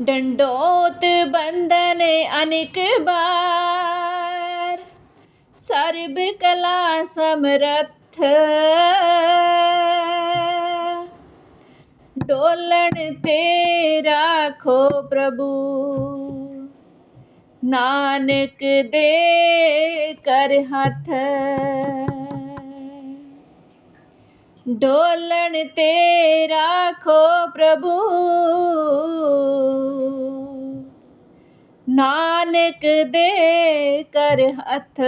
दंडोत बंधन अनेक बार, सर्व कला समरथ। डोलन तेरा खो प्रभु, नानक दे कर हाथ। ਡੋਲਣ ਤੇ ਰਾਖੋ ਪ੍ਰਭੂ। ਨਾਨਕ ਦੇ ਕਰ ਹੱਥ।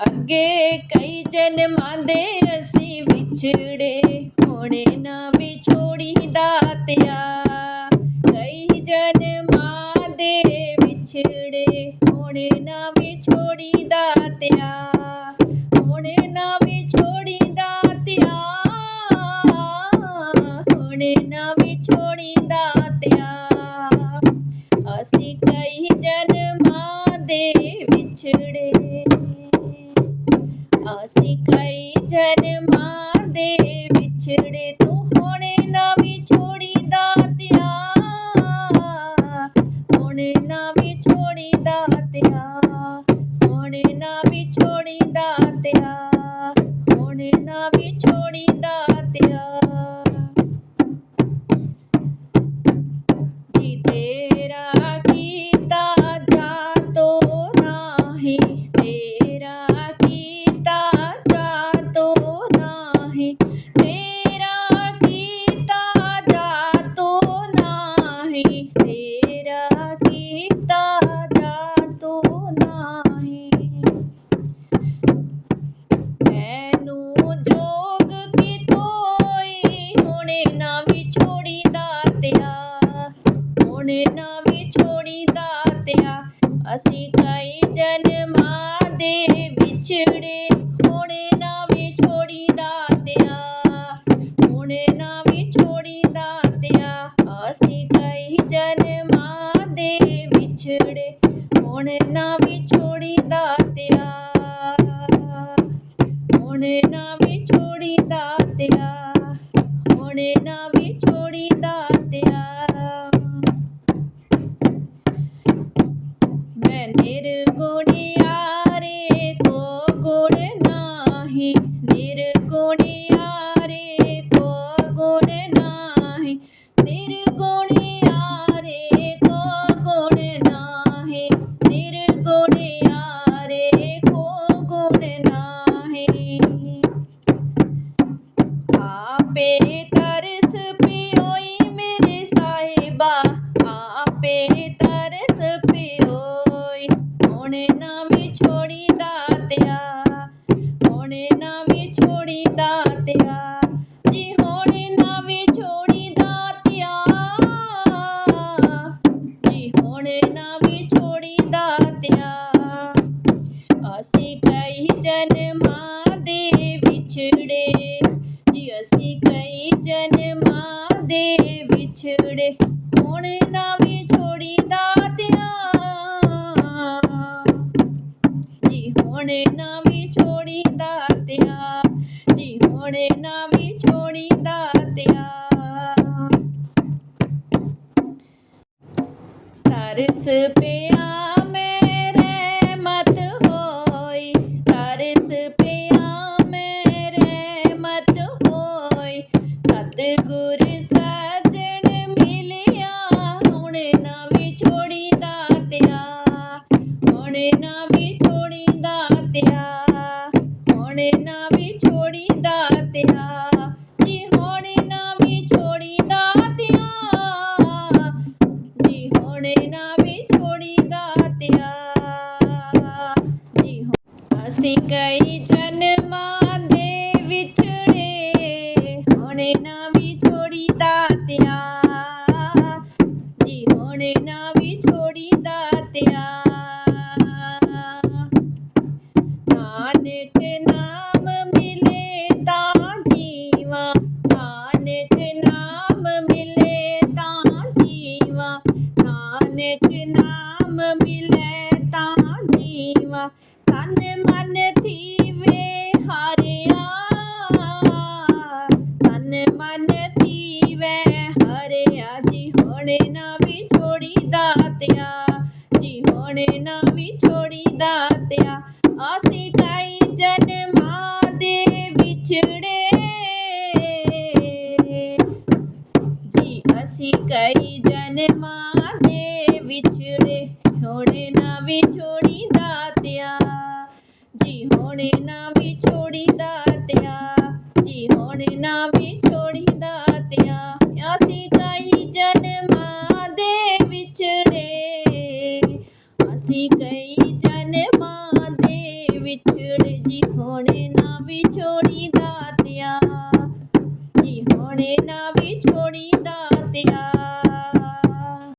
ਅੱਗੇ ਕਈ ਜਨਮਾਂ ਦੇ ਅਸੀਂ ਵਿਛੜੇ, ਹੋਣੇ ਨਾ ਵਿਛੋੜੀ ਦਾਤਿਆ ਕਈ ਜਨਮਾਂ ਦੇ ਵਿਛੜੇ, ਹੋਣੇ ਨਾ ਵਿਛੋੜੀ ਦਾਤਿਆ ਕਈ ਜਨਮਾਂ ਦੇ ਵਿਛੜੇ। ਅਸੀਂ ਕਈ ਜਨਮਾਂ ਦੇ ਵਿਛੜੇ, ਤੂੰ ਹੋਣੇ ਨਾ ਵਿਛੋੜੀ ਦਾਤਿਆ ਹੋਣੇ ਨਾ ਵਿਛੋੜੀ ਦਾਤਿਆ ਹੋਣੇ ਨਾ ਵਿਛੋੜੀ ਦਾਤਿਆ ਹੋਣੇ ਨਾ ਵਿਛੋੜੀ ਨਾ ਵਿਛੋੜੀ ਦਾਤਿਆ ਹੁਣੇ ਨਾ ਵਿਛੋੜੀ ਦਾਤਿਆ ਅਸੀਂ ਕਈ ਜਨਮਾਂ ਦੇ ਵਿਛੜੇ ਹੁਣੇ ਨਾ ਵਿਛੋੜੀ ਦਾਤਿਆ ਹੁਣੇ ਨਾ ਵਿਛੋੜੀ ਦਾਤਿਆ ਅਸੀਂ ਕਈ ਜਨਮਾਂ ਦੇ ਵਿਛੜੇ ਹੁਣ ਨਾ ਵਿਛੋੜੀ ਦਾਤਿਆ ਹੁਣ ਨਾ ਵਿਛੋੜੀ ਦਾਤਿਆ ना भी छोड़ी दा ਤਰਸ ਪਿਓਈ ਹੁਣ ਨਾ ਵਿਛੋੜੀ ਦਾਤਿਆ ਹੁਣ ਨਾ ਵਿਛੋੜੀ ਦਾਤਿਆ ਜੀ ਹੁਣ ਨਾ ਵਿਛੋੜੀ ਦਾਤਿਆ ਜੀ ਹੁਣ ਨਾ ਵਿਛੋੜੀ ਦਾਤਿਆ ਅਸੀਂ ਕਈ ਜਨਮਾਂ ਦੇ ਵਿਛੜੇ ਜੀ ਅਸੀਂ ਕਈ ਜਨਮਾਂ ਦੇ ਹੁਣ ਨਾ ਵਿਛੋੜੀ ਦਾਤਿਆ ਜੀ ਹੁਣ ਨਾ ਵਿਛੋੜੀ ਦਾਤਿਆ ਤਰਸ ਪਿਆ ਮੇਰੇ ਮਤ ਹੋਈ, ਤਰਸ ਪਿਆ ਮੇਰੇ ਮਤ ਹੋਈ, ਸਤਿਗੁਰ ਹੁਣ ਨਾ ਵਿਛੋੜੀ ਦਾਤਿਆ ਜੀ ਹੁਣ ਨਾ ਵਿਛੋੜੀ ਦਾਤਿਆ ਜੀ ਹੁਣ ਨਾ ਵਿਛੋੜੀ ਦਾਤਿਆ ਜੀ ਹੁਣ ਅਸੀਂ ਕਈ ਜਨਮਾਂ ਦੇ ਵਿਛੜੇ, ਹੁਣ ਨਾ ਕਈ ਜਨਮਾਂ ਦੇ ਵਿਛੜੇ ਜੀ ਅਸੀਂ ਕਈ ਜਨਮਾਂ ਦੇ ਵਿਛੜੇ ਹੁਣ ਨਾ ਵਿਛੋੜੀ ਦਾਤਿਆ ਜੀ ਹੁਣ ਨਾ ਵਿਛੋੜੀ ਦਾਤਿਆ ਜੀ ਹੁਣ ਨਾ ਵਿਛੋੜੀ ਦਾਤਿਆ ਅਸੀਂ ਕਈ ਜਨਮਾਂ ਦੇ ਵਿਛੜੇ, ਅਸੀਂ ਕਈ ਜਨਮਾਂ ਦੇ ਵਿਛੜੇ। ਜੀ ਹੁਣ ਨਾ ਵਿਛੋੜੀ